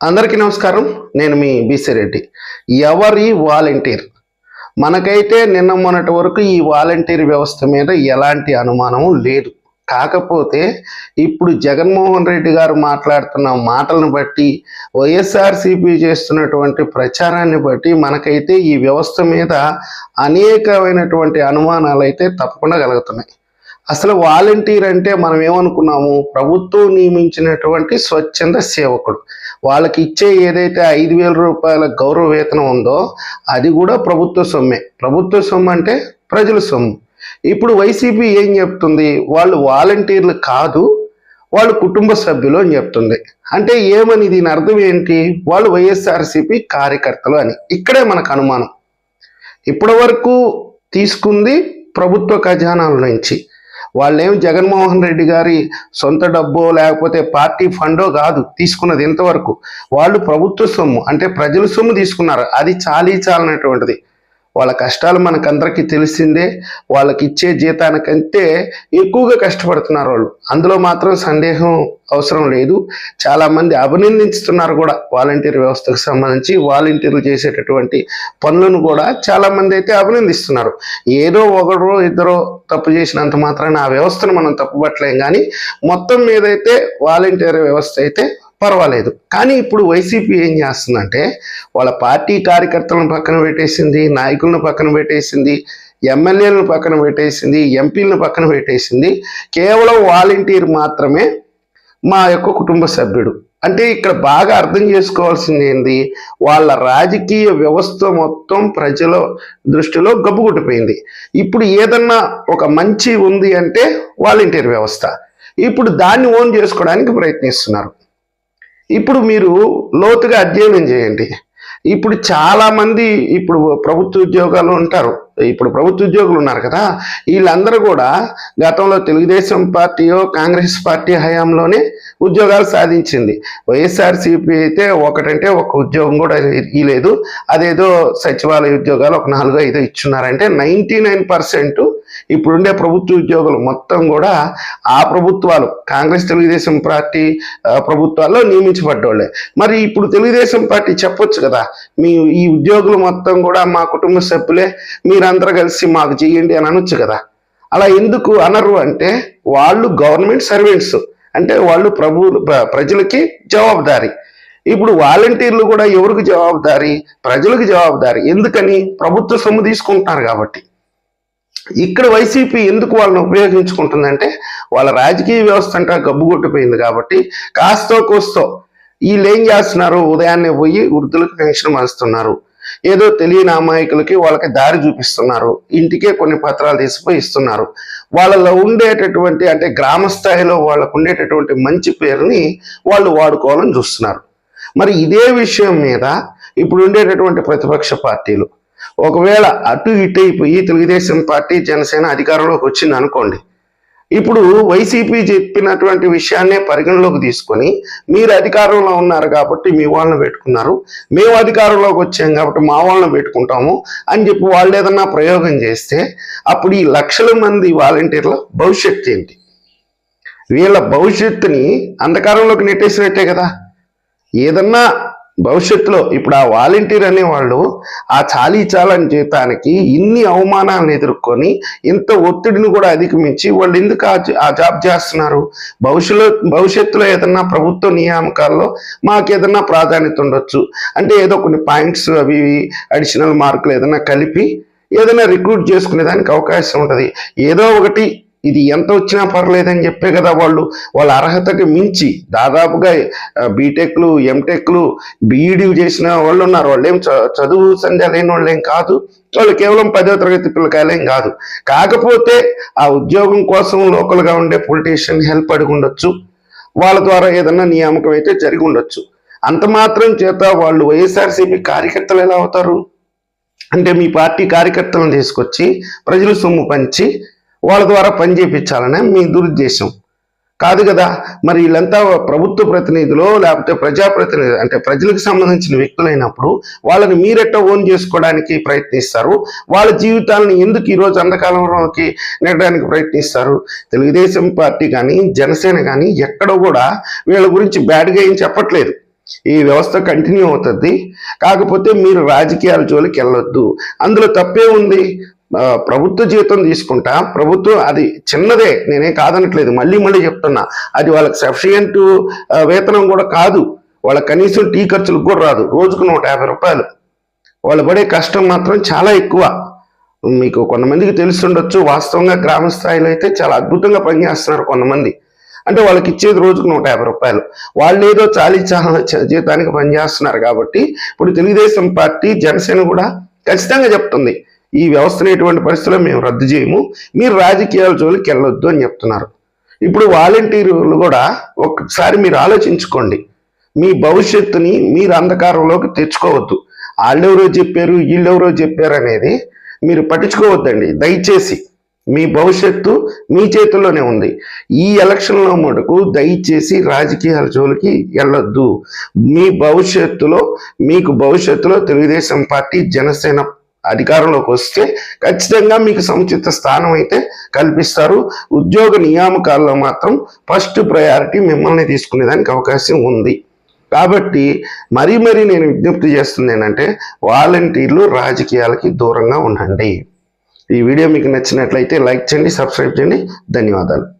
అందరికీ నమస్కారం. నేను మీ బీసీ రెడ్డి. ఎవరి వాలంటీర్? మనకైతే నిన్న మొన్నటి వరకు ఈ వాలంటీర్ వ్యవస్థ మీద ఎలాంటి అనుమానం లేదు. కాకపోతే ఇప్పుడు జగన్మోహన్ రెడ్డి గారు మాట్లాడుతున్న మాటలను బట్టి వైఎస్ఆర్సీపీ చేస్తున్నటువంటి ప్రచారాన్ని బట్టి మనకైతే ఈ వ్యవస్థ మీద అనేకమైనటువంటి అనుమానాలు అయితే తప్పకుండా కలుగుతున్నాయి. అసలు వాలంటీర్ అంటే మనం ఏమనుకున్నాము ప్రభుత్వం నియమించినటువంటి స్వచ్ఛంద సేవకుడు. వాళ్ళకి ఇచ్చే ఏదైతే ఐదు వేల రూపాయల గౌరవ వేతనం ఉందో అది కూడా ప్రభుత్వ సొమ్మే. ప్రభుత్వ సొమ్ము అంటే ప్రజల సొమ్ము. ఇప్పుడు వైసీపీ ఏం చెప్తుంది? వాళ్ళు వాలంటీర్లు కాదు వాళ్ళు కుటుంబ సభ్యులు అని చెప్తుంది. అంటే ఏమని దీని అర్థం ఏంటి? వాళ్ళు వైఎస్ఆర్సీపీ కార్యకర్తలు అని. ఇక్కడే మనకు అనుమానం. ఇప్పటి వరకు తీసుకుంది ప్రభుత్వ ఖజానాల నుంచి. వాళ్ళేం జగన్మోహన్ రెడ్డి గారి సొంత డబ్బో లేకపోతే పార్టీ ఫండో కాదు తీసుకున్నది ఇంతవరకు వాళ్ళు ప్రభుత్వ సొమ్ము అంటే ప్రజల సొమ్ము తీసుకున్నారు. అది చాలీ చాలనటువంటిది వాళ్ళ కష్టాలు మనకందరికీ తెలిసిందే వాళ్ళకి ఇచ్చే జీతానికంటే ఎక్కువగా కష్టపడుతున్నారు వాళ్ళు. అందులో మాత్రం సందేహం అవసరం లేదు. చాలామంది అభినందిస్తున్నారు కూడా వాలంటీర్ వ్యవస్థకు సంబంధించి వాలంటీర్లు చేసేటటువంటి పనులను కూడా చాలామంది అయితే అభినందిస్తున్నారు. ఏదో ఒకరో ఇద్దరో తప్పు చేసినంత మాత్రాన ఆ వ్యవస్థను మనం తప్పుపట్టలేం. కానీ మొత్తం మీద అయితే వాలంటీర్ వ్యవస్థ అయితే పర్వాలేదు. కానీ ఇప్పుడు వైసీపీ ఏం చేస్తుందంటే వాళ్ళ పార్టీ కార్యకర్తలను పక్కన పెట్టేసింది నాయకులను పక్కన పెట్టేసింది ఎమ్మెల్యేలను పక్కన పెట్టేసింది ఎంపీలను పక్కన పెట్టేసింది. కేవలం వాలంటీర్ మాత్రమే మా యొక్క కుటుంబ సభ్యుడు. అంటే ఇక్కడ బాగా అర్థం చేసుకోవాల్సింది ఏంది వాళ్ళ రాజకీయ వ్యవస్థ మొత్తం ప్రజల దృష్టిలో గబ్బుగుట్టిపోయింది ఇప్పుడు ఏదన్నా ఒక మంచి ఉంది అంటే వాలంటీర్ వ్యవస్థ. ఇప్పుడు దాన్ని ఓన్ చేసుకోవడానికి ప్రయత్నిస్తున్నారు. ఇప్పుడు మీరు లోతుగా అధ్యయనం చేయండి. ఇప్పుడు చాలామంది ఇప్పుడు ప్రభుత్వ ఉద్యోగాలు ఉంటారు. ఇప్పుడు ప్రభుత్వ ఉద్యోగులు ఉన్నారు కదా. వీళ్ళందరూ కూడా గతంలో తెలుగుదేశం పార్టీయో కాంగ్రెస్ పార్టీ హయాంలోనే ఉద్యోగాలు సాధించింది. వైఎస్ఆర్సీపీ అయితే ఒకటంటే ఒక ఉద్యోగం కూడా ఇలేదు అదేదో సచివాలయ ఉద్యోగాలు ఒక నాలుగో ఐదో ఇచ్చున్నారంటే నైంటీ నైన్ పర్సెంట్ ఇప్పుడుండే ప్రభుత్వ ఉద్యోగులు మొత్తం కూడా ఆ ప్రభుత్వాలు కాంగ్రెస్ తెలుగుదేశం పార్టీ ప్రభుత్వాల్లో నియమించబడ్డోళ్ళే. మరి ఇప్పుడు తెలుగుదేశం పార్టీ చెప్పొచ్చు కదా మీ ఈ ఉద్యోగులు మొత్తం కూడా మా కుటుంబ సభ్యులే మీరందరూ కలిసి మాకు చేయండి అని అనొచ్చు కదా. అలా ఎందుకు అనరు అంటే వాళ్ళు గవర్నమెంట్ సర్వెంట్స్ అంటే వాళ్ళు ప్రభు ప్రజలకి జవాబుదారీ. ఇప్పుడు వాలంటీర్లు కూడా ఎవరికి జవాబుదారీ? ప్రజలకు జవాబుదారీ. ఎందుకని? ప్రభుత్వ సొమ్ము తీసుకుంటున్నారు కాబట్టి. ఇక్కడ వైసీపీ ఎందుకు వాళ్ళని ఉపయోగించుకుంటుందంటే వాళ్ళ రాజకీయ వ్యవస్థ అంతా గబ్బు కొట్టిపోయింది కాబట్టి కాస్తో కోస్తో వీళ్ళు ఏం చేస్తున్నారు? ఉదయాన్నే పోయి వృద్ధులకు పెన్షన్ మారుస్తున్నారు ఏదో తెలియని అమాయకులకి వాళ్ళకి దారి చూపిస్తున్నారు. ఇంటికే కొన్ని పత్రాలు తీసిపోయి ఇస్తున్నారు. వాళ్ళలో ఉండేటటువంటి అంటే గ్రామ స్థాయిలో వాళ్ళకు ఉండేటటువంటి మంచి పేరుని వాళ్ళు వాడుకోవాలని చూస్తున్నారు. మరి ఇదే విషయం మీద ఇప్పుడు ఉండేటటువంటి ప్రతిపక్ష పార్టీలు ఒకవేళ అటు ఇటు అయిపోయి తెలుగుదేశం పార్టీ జనసేన అధికారంలోకి వచ్చింది అనుకోండి ఇప్పుడు వైసీపీ చెప్పినటువంటి విషయాన్నే పరిగణలోకి తీసుకొని మీరు అధికారంలో ఉన్నారు కాబట్టి మీ వాళ్ళని పెట్టుకున్నారు మేము అధికారంలోకి వచ్చాం కాబట్టి మా వాళ్ళని పెట్టుకుంటాము అని చెప్పి వాళ్ళు ఏదన్నా ప్రయోగం చేస్తే అప్పుడు ఈ లక్షల మంది వాలంటీర్ల భవిష్యత్తు ఏంటి? వీళ్ళ భవిష్యత్తుని అంధకారంలోకి నెట్టేసినట్టే కదా. ఏదన్నా భవిష్యత్తులో ఇప్పుడు ఆ వాలంటీర్ అనేవాళ్ళు ఆ చాలీ చాలని జీతానికి ఇన్ని అవమానాలను ఎదుర్కొని ఇంత ఒత్తిడిని కూడా అధిగమించి వాళ్ళు ఎందుకు ఆ జాబ్ చేస్తున్నారు? భవిష్యత్తులో భవిష్యత్తులో ఏదన్నా ప్రభుత్వ నియామకాల్లో మాకు ఏదన్నా ప్రాధాన్యత ఉండొచ్చు. అంటే ఏదో కొన్ని పాయింట్స్ అవి అడిషనల్ మార్కులు ఏదైనా కలిపి ఏదైనా రిక్రూట్ చేసుకునే దానికి అవకాశం ఉంటుంది. ఏదో ఒకటి ఇది ఎంత వచ్చినా పర్లేదని చెప్పే కదా వాళ్ళు. వాళ్ళ అర్హతకి మించి దాదాపుగా బీటెక్లు ఎంటెక్లు బీఈడీ చేసిన వాళ్ళు ఉన్నారు. వాళ్ళు ఏం చ- చదువు సంధ్య లేని వాళ్ళు ఏం కాదు. వాళ్ళు కేవలం పదో తరగతి పిల్లకాయలేం కాదు. కాకపోతే ఆ ఉద్యోగం కోసం లోకల్గా ఉండే పొలిటీషియన్ హెల్ప్ అడిగి ఉండొచ్చు. వాళ్ళ ద్వారా ఏదన్నా నియామకం అయితే జరిగి ఉండొచ్చు. అంత మాత్రం చేత వాళ్ళు వైఎస్ఆర్సీపీ కార్యకర్తలు ఎలా అవుతారు? అంటే మీ పార్టీ కార్యకర్తలను తీసుకొచ్చి ప్రజలు సొమ్ము పంచి వాళ్ళ ద్వారా పని చేయించాలనే మీ దురుద్దేశం. కాదు కదా మరి వీళ్ళంతా ప్రభుత్వ ప్రతినిధులు లేకపోతే ప్రజాప్రతినిధులు అంటే ప్రజలకు సంబంధించిన వ్యక్తులైనప్పుడు వాళ్ళని మీరెట్ట ఓన్ చేసుకోవడానికి ప్రయత్నిస్తారు? వాళ్ళ జీవితాలను ఎందుకు ఈరోజు అంధకాలంలోకి నెట్టడానికి ప్రయత్నిస్తారు? తెలుగుదేశం పార్టీ కానీ జనసేన కానీ ఎక్కడ కూడా వీళ్ళ గురించి బ్యాడ్గా ఏం చెప్పట్లేదు. ఈ వ్యవస్థ కంటిన్యూ అవుతుంది. కాకపోతే మీరు రాజకీయాల జోలికి వెళ్ళొద్దు. అందులో తప్పే ఉంది. ప్రభుత్వ జీతం తీసుకుంటా. ప్రభుత్వం అది చిన్నదే నేనేం కాదనట్లేదు. మళ్ళీ మళ్ళీ చెప్తున్నా. అది వాళ్ళకి సఫిషియంట్ వేతనం కూడా కాదు. వాళ్ళ కనీసం టీ ఖర్చులకు కూడా రాదు. రోజుకు నూట యాభై రూపాయలు. వాళ్ళు పడే కష్టం మాత్రం చాలా ఎక్కువ. మీకు కొంతమందికి తెలుసుండొచ్చు వాస్తవంగా గ్రామ స్థాయిలో అయితే చాలా అద్భుతంగా పనిచేస్తున్నారు కొంతమంది. అంటే వాళ్ళకి ఇచ్చేది రోజుకు నూట యాభై రూపాయలు. వాళ్ళు ఏదో చాలీ చాలా జీతానికి పనిచేస్తున్నారు కాబట్టి ఇప్పుడు తెలుగుదేశం పార్టీ జనసేన కూడా ఖచ్చితంగా చెప్తుంది. ఈ వ్యవస్థను ఎటువంటి పరిస్థితుల్లో మేము రద్దు చేయము. మీరు రాజకీయాల జోలికి వెళ్ళొద్దు అని చెప్తున్నారు. ఇప్పుడు వాలంటీర్లు కూడా ఒకసారి మీరు ఆలోచించుకోండి. మీ భవిష్యత్తుని మీరు అంధకారంలోకి తెచ్చుకోవద్దు. వాళ్ళెవరో చెప్పారు వీళ్ళెవరో చెప్పారు అనేది మీరు పట్టించుకోవద్దండి. దయచేసి మీ భవిష్యత్తు మీ చేతుల్లోనే ఉంది. ఈ ఎలక్షన్లో మటుకు దయచేసి రాజకీయాల జోలికి వెళ్ళొద్దు. మీ భవిష్యత్తులో మీకు భవిష్యత్తులో తెలుగుదేశం పార్టీ జనసేన అధికారంలోకి వస్తే ఖచ్చితంగా మీకు సముచిత స్థానం అయితే కల్పిస్తారు. ఉద్యోగ నియామకాల్లో మాత్రం ఫస్ట్ ప్రయారిటీ మిమ్మల్ని తీసుకునేదానికి అవకాశం ఉంది. కాబట్టి మరీ మరీ నేను విజ్ఞప్తి చేస్తుంది ఏంటంటే వాలంటీర్లు రాజకీయాలకి దూరంగా ఉండండి. ఈ వీడియో మీకు నచ్చినట్లయితే లైక్ చేయండి సబ్స్క్రైబ్ చేయండి. ధన్యవాదాలు.